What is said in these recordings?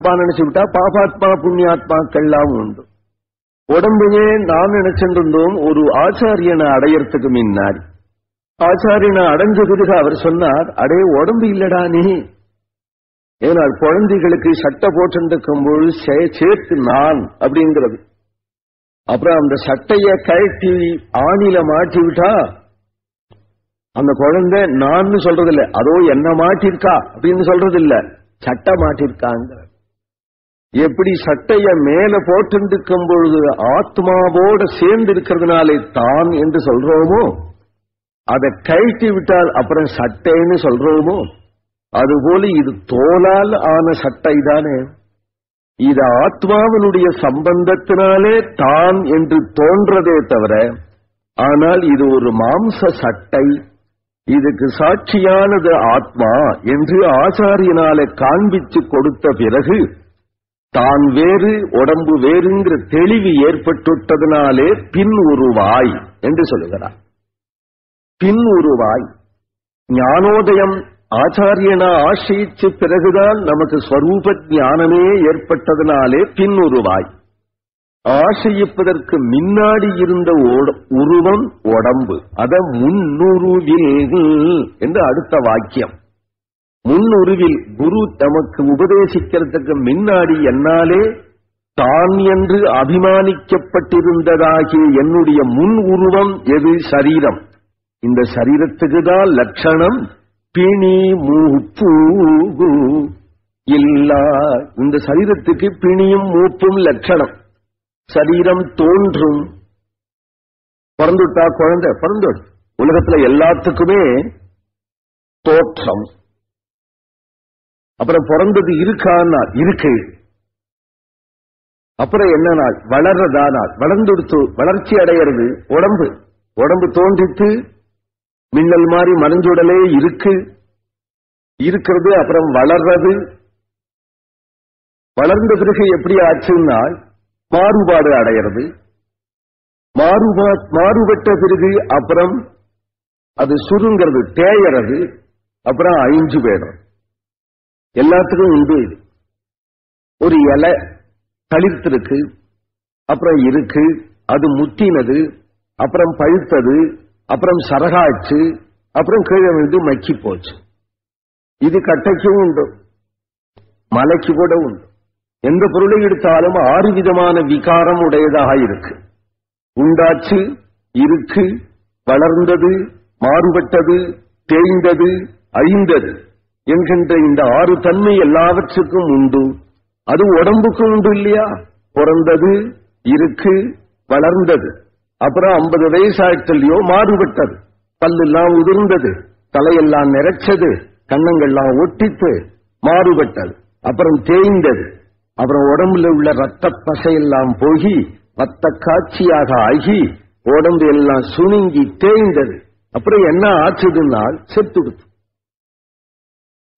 நினைச்சு பாபாத்மா புண்ணியாத்மாக்கள்லாம் உண்டு. உடம்பையே நான் நினைச்சுட்டு ஒரு ஆச்சாரியனை அடையறதுக்கு முன்னாடி. ஆச்சாரியனை அடைஞ்ச பிறகு அவர் சொன்னார் அடே உடம்பு இல்லடா நீ. ஏனால் குழந்தைகளுக்கு சட்டை போட்டுருக்கும் போது சேர்த்து நான் அப்படிங்கிறது. அப்புறம் அந்த சட்டையை கழட்டி ஆணில மாட்டி விட்டா அந்த குழந்தை நான் சொல்றது இல்ல அதோ என்ன மாட்டிருக்கா அப்படின்னு சொல்றது இல்ல சட்டை மாட்டிருக்காங்க எப்படி சட்டைய மேல போட்டிருக்கும் பொழுது ஆத்மாவோட சேர்ந்து இருக்கிறதுனாலே தான் என்று சொல்றோமோ? அதை கழட்டி விட்டால் அப்புறம் சட்டைன்னு சொல்றோமோ? அதுபோல இது தோலால் ஆன சட்டை தானே. இது ஆத்மாவினுடைய சம்பந்தத்தினாலே தான் என்று தோன்றதே தவிர ஆனால் இது ஒரு மாம்ச சட்டை. இதுக்கு சாட்சியானது ஆத்மா என்று ஆச்சாரியனாலே காண்பிச்சு கொடுத்த பிறகு தான் வேறு உடம்பு வேறுங்கிற தெளிவு ஏற்பட்டுட்டதனாலே பின் உருவாய் என்று சொல்லுகிறார். பின் உருவாய். ஞானோதயம் ஆச்சாரியனா ஆசிரிச்சு பிறகுதான் நமக்கு ஸ்வரூப ஞானமே ஏற்பட்டதனாலே பின் உருவாய். ஆசையிப்பதற்கு முன்னாடி இருந்த ஓட- உருவம் உடம்பு. அத முன்னுருவில் என்று அடுத்த வாக்கியம். முன்னுருவில் குரு தமக்கு உபதேசிக்கிறதுக்கு முன்னாடி என்னாலே தான் என்று அபிமானிக்கப்பட்டிருந்ததாகிய என்னுடைய முன் உருவம் எது சரீரம். இந்த சரீரத்துக்கு தான் லட்சணம். பிணி மூப்பு இல்லா இந்த சரீரத்துக்கு பிணியும் மூப்பும் லட்சணம். சரீரம் தோன்றும். பிறந்துட்டா குழந்தை பிறந்து உலகத்துல எல்லாத்துக்குமே தோற்றம். அப்புறம் பிறந்தது இருக்கான்னா இருக்கு. அப்புறம் என்ன நாள் வளர்றதா நாள் வளர்ந்துடுத்து வளர்ச்சி அடையிறது உடம்பு. உடம்பு தோன்றித்து மின்னல் மாதிரி மறைஞ்சுடலே இருக்கு. இருக்கிறது அப்புறம் வளர்றது. வளர்ந்த பிறகு எப்படி ஆச்சுன்னா மாறுபாடு அடையிறது மாறுபா மாறுபட்ட பிறகு அப்புறம் அது சுருங்கிறது தேயறது அப்புறம் அழிஞ்சு போயிடும். எல்லாத்துக்கும் உண்டு. இது ஒரு இலை தளிர்த்திருக்கு அப்புறம் இருக்கு அது முத்தினது அப்புறம் பழுத்தது அப்புறம் சரகாச்சு அப்புறம் கீழே விழுந்து மக்கி போச்சு. இது கட்டைக்கும் உண்டு. மலைக்கு கூட உண்டு. எந்த பொருளை எடுத்தாலும் ஆறு விதமான விகாரம் உடையதாக இருக்கு. உண்டாச்சு இருக்கு வளர்ந்தது மாறுபட்டது தேய்ந்தது அழிந்தது என்கின்ற இந்த ஆறு தன்மை எல்லாவற்றுக்கும் உண்டு. அது உடம்புக்கும் உண்டு இல்லையா? பிறந்தது இருக்கு வளர்ந்தது. அப்புறம் ஐம்பது வயசாயிட்டலையோ மாறுபட்டது. பல்லெல்லாம் உதிர்ந்தது தலையெல்லாம் நிறைச்சது கண்ணங்கள்லாம் ஒட்டித்து மாறுபட்டது. அப்புறம் தேய்ந்தது. அப்புறம் உடம்புல உள்ள ரத்த பசையெல்லாம் போகி ரத்த காட்சியாக ஆகி உடம்பு எல்லாம் சுணுங்கி தேய்ந்தது. அப்புறம் என்ன ஆச்சுதுனால் செத்துடுது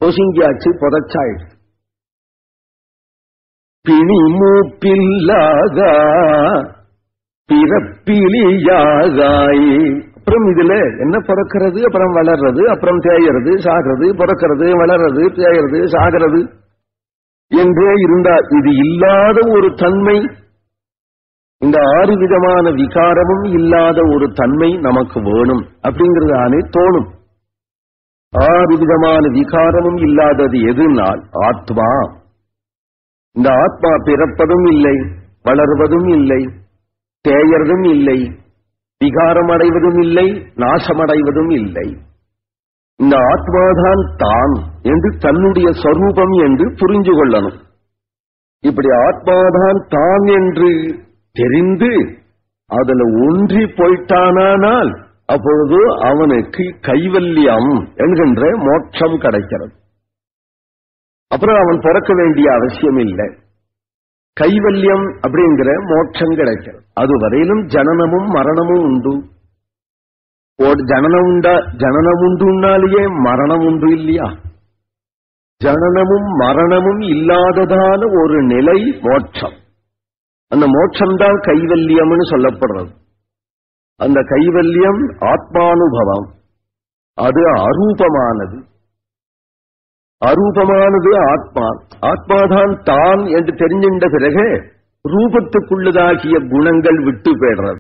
பொசுங்கியாச்சு புதைச்சாயிடுச்சு பிணி மூப்பில்லாத பிறப்பிலியாதாய். அப்புறம் இதுல என்ன பிறக்கிறது? அப்புறம் வளர்றது அப்புறம் தேயறது சாகிறது பிறக்கிறது வளர்றது தேயறது சாகிறது. என்றே இருந்தால் இது இல்லாத ஒரு தன்மை. இந்த ஆறு விதமான விகாரமும் இல்லாத ஒரு தன்மை நமக்கு வேணும் அப்படிங்கறதானே தோணும். ஆறு விதமான விகாரமும் இல்லாதது எதுனால்? ஆத்மா. இந்த ஆத்மா பிறப்பதும் இல்லை வளர்வதும் இல்லை தேயறதும் இல்லை விகாரம் அடைவதும் இல்லை நாசமடைவதும் இல்லை. இந்த ஆத்மாதான் தான் என்று தன்னுடைய சொரூபம் என்று புரிஞ்சு கொள்ளணும். இப்படி ஆத்மாதான் தான் என்று தெரிந்து அதுல ஒன்றி போயிட்டானால் அப்பொழுது அவனுக்கு கைவல்யம் என்கின்ற மோட்சம் கிடைக்கிறது. அப்புறம் அவன் பிறக்க வேண்டிய அவசியம் இல்லை. கைவல்யம் அப்படிங்கிற மோட்சம் கிடைக்கிறது. அது வரையிலும் ஜனனமும் மரணமும் உண்டு. ஒரு ஜனனம் உண்டா ஜனனம் உண்டுனாலேயே மரணம் உண்டு இல்லையா? ஜனனமும் மரணமும் இல்லாததான ஒரு நிலை மோட்சம். அந்த மோட்சம்தான் கைவல்யம்னு சொல்லப்படுறது. அந்த கைவல்யம் ஆத்மானுபவம். அது அரூபமானது. அரூபமானது ஆத்மா. ஆத்மாதான் தான் என்று தெரிஞ்சின்ற பிறகு ரூபத்துக்குள்ளதாகிய குணங்கள் விட்டு போயிடுறது.